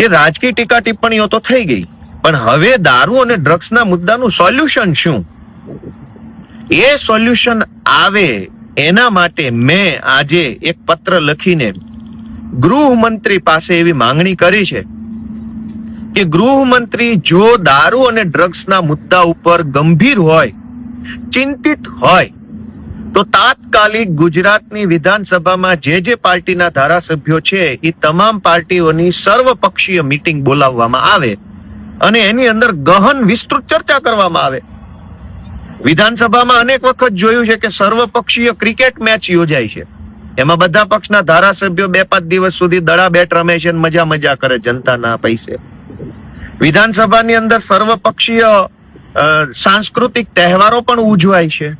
કે રાજકીય ટીકા ટિપ્પણીઓ તો થઈ ગઈ, પણ હવે દારૂ અને ડ્રગ્સના મુદ્દાનું સોલ્યુશન શું? એ સોલ્યુશન આવે એના માટે મેં આજે એક પત્ર લખીને ગૃહમંત્રી પાસે એવી માંગણી કરી છે કે ગૃહમંત્રી જો દારૂ અને ડ્રગ્સના મુદ્દા ઉપર ગંભીર હોય, ચિંતિત હોય તો તાત્કાલિક ગુજરાતની વિધાનસભામાં જે જે પાર્ટીના ધારાસભ્યો છે, એ તમામ પાર્ટીઓની સર્વપક્ષીય મીટિંગ બોલાવવામાં આવે અને એની અંદર ગહન વિસ્તૃત ચર્ચા કરવામાં આવે. વિધાનસભામાં અનેક વખત જોયું છે કે સર્વપક્ષીય ક્રિકેટ મેચ યોજાય છે. એમાં બધા પક્ષના ધારાસભ્યો બે પાંચ દિવસ સુધી દડા બેટ રમે છે મજા મજા કરે જનતાના પૈસે. વિધાનસભાની અંદર સર્વપક્ષીય સાંસ્કૃતિક તહેવારો પણ ઉજવાય છે.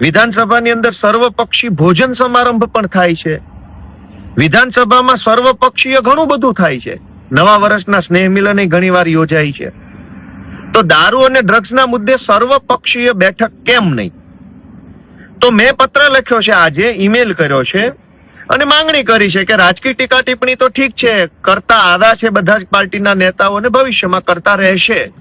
વિધાનસભાની અંદર સર્વપક્ષી ભોજન સમારંભ પણ થાય છે. વિધાનસભામાં સર્વપક્ષીય ઘણું બધું થાય છે. નવા વર્ષના સ્નેહ મિલન ઘણી વાર યોજાય છે. તો દારૂ અને ડ્રગ્સના મુદ્દે સર્વપક્ષીય બેઠક કેમ નહીં? તો મેં પત્ર લખ્યો છે, આજે ઈમેલ કર્યો છે અને માંગણી કરી છે કે રાજકીય ટીકા ટિપ્પણી તો ઠીક છે, કરતા આવ્યા છે બધા જ પાર્ટીના નેતાઓ અને ભવિષ્યમાં કરતા રહેશે.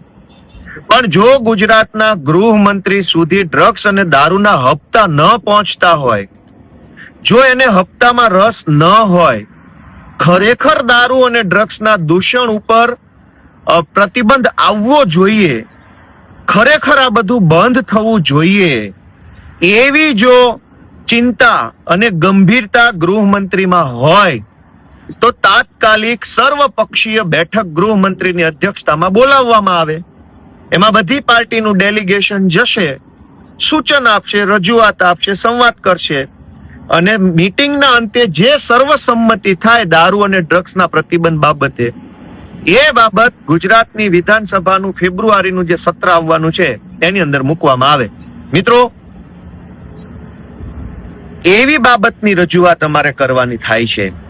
પણ જો ગુજરાતના ગૃહમંત્રી સુધી ડ્રગ્સ અને દારૂના હપ્તા ન પહોંચતા હોય, જો એને હપ્તામાં રસ ન હોય, ખરેખર દારૂ અને ડ્રગ્સના દૂષણ ઉપર પ્રતિબંધ આવવો જોઈએ, ખરેખર આ બધું બંધ થવું જોઈએ, એવી જો ચિંતા અને ગંભીરતા ગૃહમંત્રીમાં હોય, તો તાત્કાલિક સર્વપક્ષીય બેઠક ગૃહમંત્રીની અધ્યક્ષતામાં બોલાવવામાં આવે. એમાં બધી પાર્ટીનું ડેલિગેશન જશે, સૂચન આપશે, રજૂઆત આપશે, સંવાદ કરશે. અને મીટિંગના અંતે જે સર્વસંમતિ થાય દારૂ અને ડ્રગ્સના પ્રતિબંધ બાબતે, એ બાબત ગુજરાતની વિધાનસભાનું ફેબ્રુઆરીનું જે સત્ર આવવાનું છે, એની અંદર મૂકવામાં આવે. મિત્રો, એવી બાબતની રજૂઆત અમારે કરવાની થાય છે.